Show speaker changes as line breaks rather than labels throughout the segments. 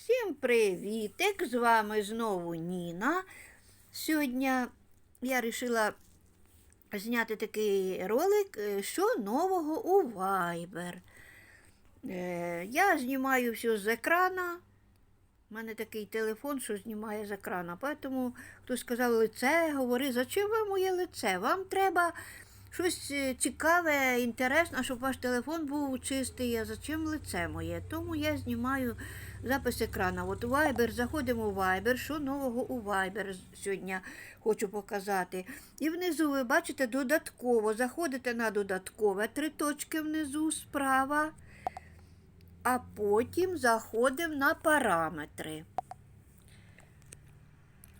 Всім привітик! З вами знову Ніна. Сьогодні я вирішила зняти такий ролик, е, що нового у Viber. Е, Я знімаю все з екрана. У мене такий телефон, що знімає з екрана. Тому хтось сказав лице, говори, зачем вам моє лице? Вам треба щось е, цікаве, інтересне, щоб ваш телефон був чистий, а зачем лице моє? Тому я знімаю запис екрана. От Viber, заходимо в Viber, що нового у Viber сьогодні хочу показати. І внизу ви бачите додатково, заходите на додаткове, три точки внизу справа, а потім заходимо на параметри.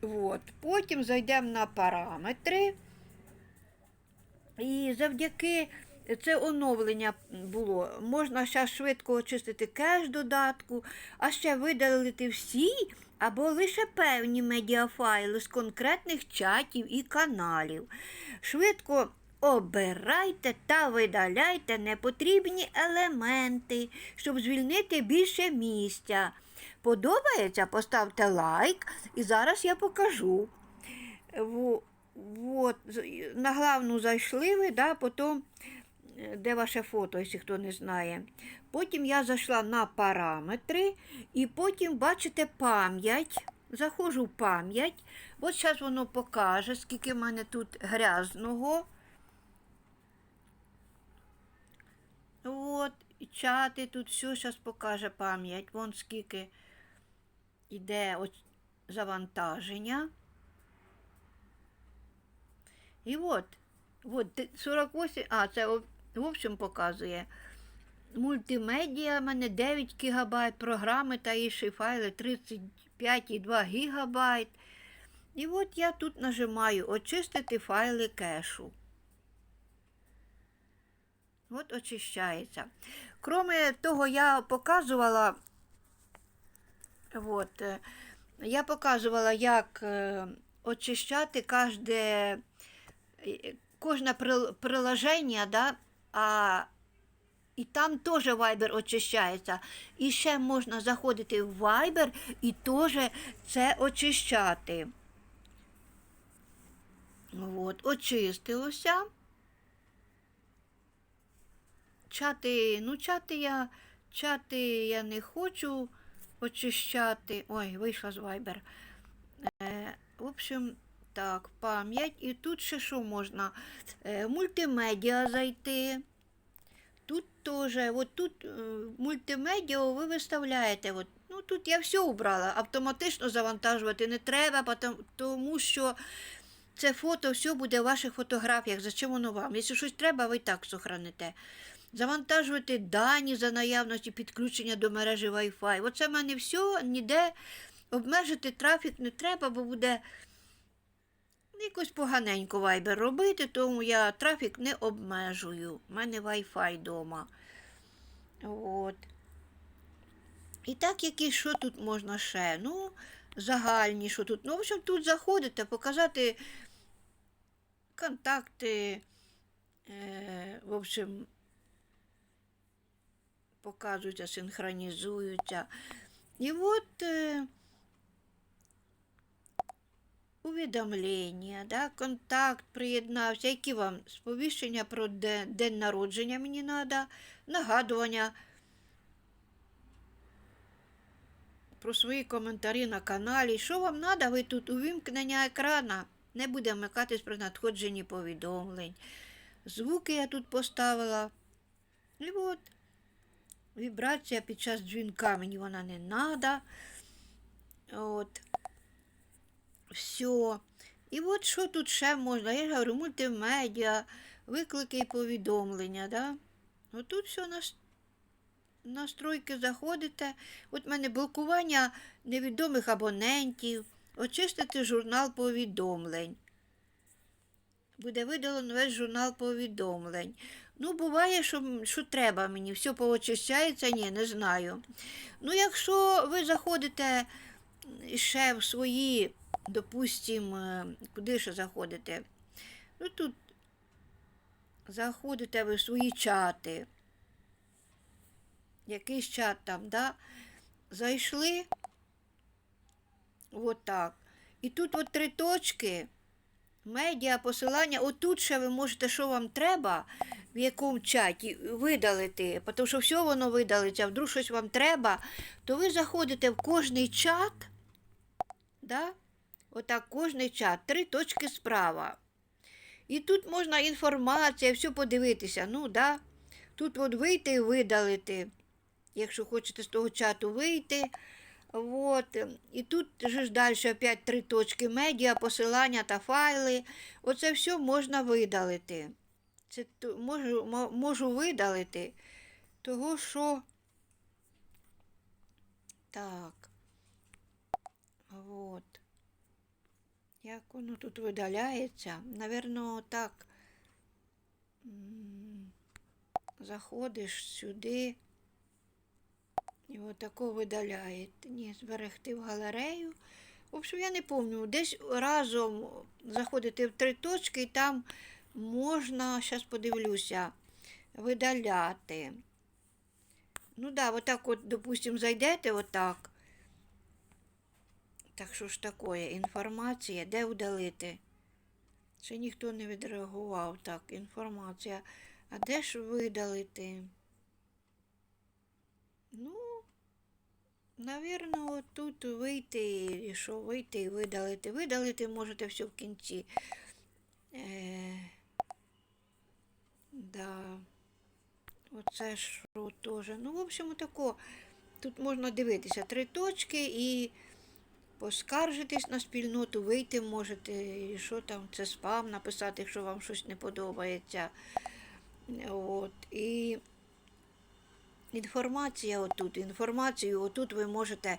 От. Потім зайдемо на параметри. І завдяки це оновлення було. Можна зараз швидко очистити кеш додатку, а ще видалити всі або лише певні медіафайли з конкретних чатів і каналів. Швидко обирайте та видаляйте непотрібні елементи, щоб звільнити більше місця. Подобається? Поставте лайк, і зараз я покажу. Вот, на главну зайшли ви, да, потім, де ваше фото, якщо хто не знає. Потім я зайшла на параметри, і потім бачите пам'ять. Заходжу в пам'ять. От зараз воно покаже, скільки в мене тут грязного. От, чати тут все зараз покаже пам'ять. Вон скільки йде завантаження. І от, от 48, а це в общем показує. Мультимедіа в мене 9 ГБ, програми та інші файли 35,2 ГБ. І от я тут нажимаю очистити файли кешу. От очищається. Кроме того, я показувала, от, е, я показувала, як е, очищати кожне е, кожне приложення, да, а, і там теж Viber очищається. І ще можна заходити в Viber і теж це очищати. От, очистилося. Чати, ну, чати я, чати я не хочу очищати. Ой, вийшла з Viber. Е, в общем, так, пам'ять. І тут ще що можна? Е, мультимедіа зайти. Тут теж, от тут е, мультимедіа ви виставляєте. От, ну, тут я все убрала. Автоматично завантажувати не треба, тому що це фото все буде в ваших фотографіях. Зачем воно вам? Якщо щось треба, ви і так сохраните. Завантажувати дані за наявності підключення до мережі Wi-Fi. Оце в мене все, ніде обмежити трафік не треба, бо буде якось поганенько Viber робити, тому я трафік не обмежую. У мене Wi-Fi вдома. От. І так, які що тут можна ще? Ну, загальні, що тут. Ну, в общем, тут заходите, показати контакти. Е, в общем, показуються, синхронізуються. І от е, увідомлення, да, контакт приєднався, які вам сповіщення про день, день народження мені треба, нагадування про свої коментарі на каналі. Що вам треба, ви тут увімкнення екрана. Не буде вмикатись при надходженні повідомлень. Звуки я тут поставила. І от вібрація під час дзвінка мені вона не треба. От. Все. І от що тут ще можна? Я ж говорю, мультимедіа, виклики і повідомлення. Да? Отут все нас... настройки заходите. От в мене блокування невідомих абонентів, очистити журнал повідомлень. Буде видалено весь журнал повідомлень. Ну, буває, що, що треба мені, все поочищається, ні, не знаю. Ну, якщо ви заходите ще в свої, допустим, е, куди ще заходите? Ну, тут заходите ви в свої чати. Якийсь чат там, да? Зайшли, Отак. І тут от три точки. Медіа, посилання. Отут ще ви можете, що вам треба, в якому чаті видалити. Тому що все воно видалиться, вдруг щось вам треба, то ви заходите в кожний чат. Да? Отак, кожний чат, три точки справа. І тут можна інформація, все подивитися. Ну, да. Тут от вийти і видалити, якщо хочете з того чату вийти. От. І тут же ж далі опять три точки медіа, посилання та файли. Оце все можна видалити. Це можу, можу видалити, того що. Так. От. Як воно тут видаляється? Навірно, так. Заходиш сюди. І отако видаляє. Ні, зберегти в галерею. В общем, я не пам'ятаю, десь разом заходити в три точки, і там можна, зараз подивлюся, видаляти. Ну так, да, отак от, допустим, зайдете отак. Так що ж таке? Інформація, де удалити? Ще ніхто не відреагував. Так, інформація. А де ж видалити? Ну, навірно, тут вийти, що вийти і видалити. Видалити можете все в кінці. Е, да. Оце що теж. Ну, в общем, тако. Тут можна дивитися три точки і поскаржитись на спільноту, вийти можете, що там, це спам написати, якщо вам щось не подобається. От. І інформація отут. Інформацію отут ви можете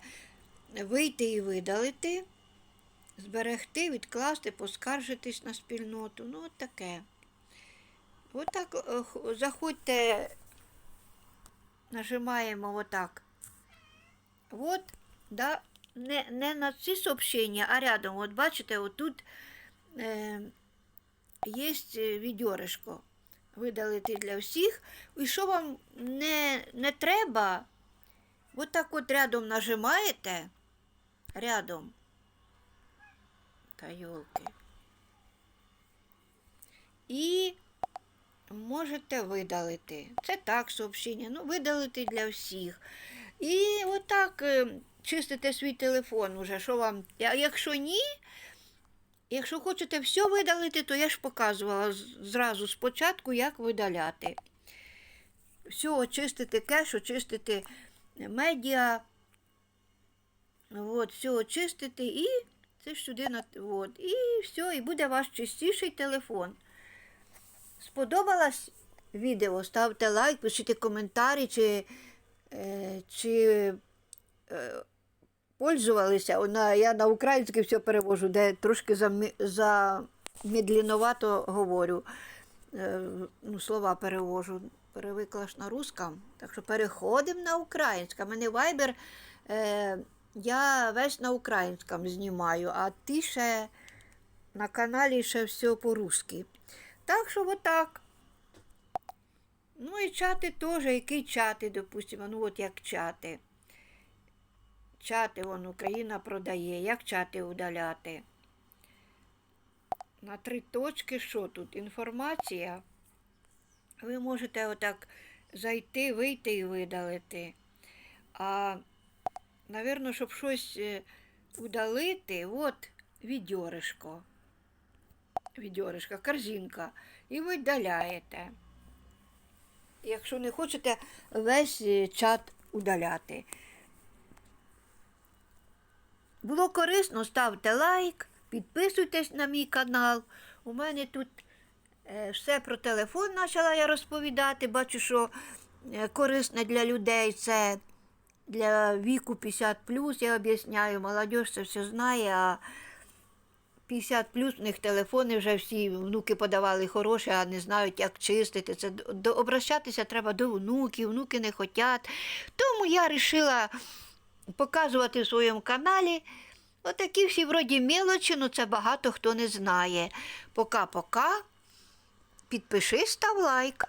вийти і видалити, зберегти, відкласти, поскаржитись на спільноту. Ну, от таке. Отак е, заходьте, нажимаємо отак. От, да, не, не на ці сообщення, а рядом. От бачите, отут е, є відьоришко. Видалити для всіх. І що вам не, не треба, от так от рядом нажимаєте. Рядом. Та йолки. І можете видалити. Це так сообщення. Ну, видалити для всіх. І отак е, чистите свій телефон уже, що вам. А якщо ні, якщо хочете все видалити, то я ж показувала зразу спочатку, як видаляти. Все очистити кеш, очистити медіа. От, все очистити і це ж сюди на от, і все, і буде ваш чистіший телефон. Сподобалось відео? Ставте лайк, пишіть коментарі, чи, е, чи е, пользувалися. Вона, я на українське все перевожу, де трошки замедліновато говорю. Е, ну, слова перевожу. Перевикла ж на русском. Так що переходимо на українське. Мене вайбер. Е, я весь на українському знімаю, а ти ще на каналі ще все по-русски. Так що отак. Ну і чати теж, які чати, допустимо, ну от як чати. Чати вон Україна продає. Як чати удаляти? На три точки, що тут? Інформація. Ви можете отак зайти, вийти і видалити. А, навірно, щоб щось е, удалити, от відьоришко. Відьоришка, корзинка. І видаляєте. Якщо не хочете весь е, чат удаляти. Було корисно, ставте лайк, підписуйтесь на мій канал. У мене тут е, все про телефон почала я розповідати. Бачу, що е, корисне для людей це для віку 50 Я об'ясняю, молодь це все знає, а 50 плюс них телефони вже всі внуки подавали хороші, а не знають, як чистити. Це до- обращатися треба до внуків, внуки не хочуть. Тому я вирішила показувати в своєму каналі. Отакі всі вроді мелочі, ну це багато хто не знає. Пока-пока. Підпишись, став лайк.